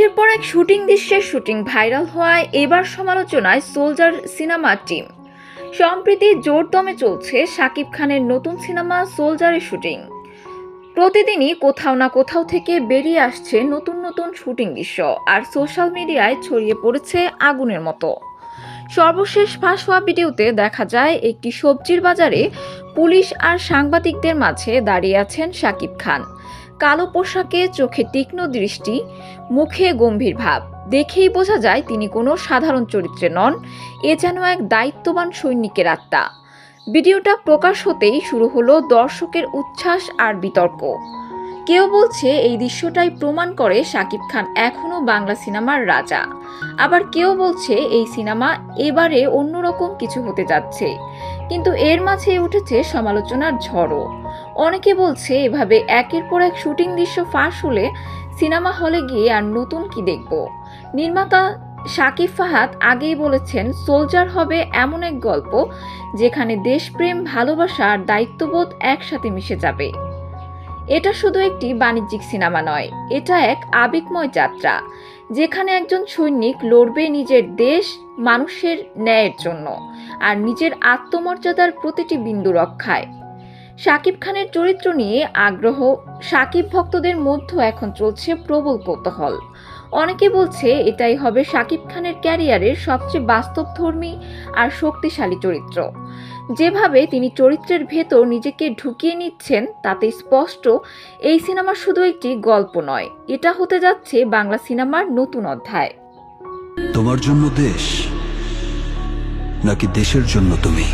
একের পর এক শুটিং দৃশ্যের শুটিং ভাইরাল হওয়ায় এবার সমালোচনায় সোলজার সিনেমার টিম। সম্প্রতি জোরদমে চলছে শাকিব খানের নতুন সিনেমা সোলজারের শুটিং। প্রতিদিনই কোথাও না কোথাও থেকে বেরিয়ে আসছে নতুন নতুন শুটিং দৃশ্য, আর সোশ্যাল মিডিয়ায় ছড়িয়ে পড়েছে আগুনের মতো। সর্বশেষ ফাঁস হওয়া ভিডিওতে দেখা যায়, একটি সবজির বাজারে পুলিশ আর সাংবাদিকদের মাঝে দাঁড়িয়ে আছেন শাকিব খান। কালো পোশাকে চোখে তীক্ষ্ণ দৃষ্টি, মুখে গম্ভীর ভাব। দেখেই বোঝা যায় তিনি কোনো সাধারণ চরিত্রে নন, এ যেন এক দায়িত্ববান সৈনিকের আত্মা। ভিডিওটা প্রকাশ হতেই শুরু হলো দর্শকের উচ্ছ্বাস আর বিতর্ক। কেউ বলছে এই দৃশ্যটাই প্রমাণ করে শাকিব খান এখনও বাংলা সিনেমার রাজা। আবার কেউ বলছে এই সিনেমা এবারে অন্যরকম কিছু হতে যাচ্ছে। কিন্তু এর মাঝে উঠেছে সমালোচনার ঝড়ও। অনেকে বলছে এভাবে একের পর এক শুটিং দৃশ্য ফাঁস হলে সিনেমা হলে গিয়ে আর নতুন কি দেখব? নির্মাতা শাকিব ফাহাদ আগেই বলেছেন, সোলজার হবে এমন এক গল্প যেখানে দেশপ্রেম, ভালোবাসা আর দায়িত্ববোধ একসাথে মিশে যাবে। এটা শুধু একটি বাণিজ্যিক সিনেমা নয়, এটা এক আবেগময় যাত্রা, যেখানে একজন সৈনিক লড়বে নিজের দেশ মানুষের ন্যায়ের জন্য আর নিজের আত্মমর্যাদার প্রতিটি বিন্দু রক্ষায়। শাকিব খানের চরিত্র নিয়ে আগ্রহ, শাকিব ভক্তদের মধ্যে এখন চলছে প্রবল কৌতূহল। অনেকে বলছে এটাই হবে শাকিব খানের ক্যারিয়ারের সবচেয়ে বাস্তবধর্মী আর শক্তিশালী চরিত্র। যেভাবে তিনি চরিত্রের ভেতর নিজেকে ঢুকিয়ে নিচ্ছেন, তাতে স্পষ্ট এই সিনেমা শুধু একটি গল্প নয়, এটা হতে যাচ্ছে বাংলা সিনেমার নতুন অধ্যায়। তোমার জন্য দেশ, নাকি দেশের জন্য তুমি?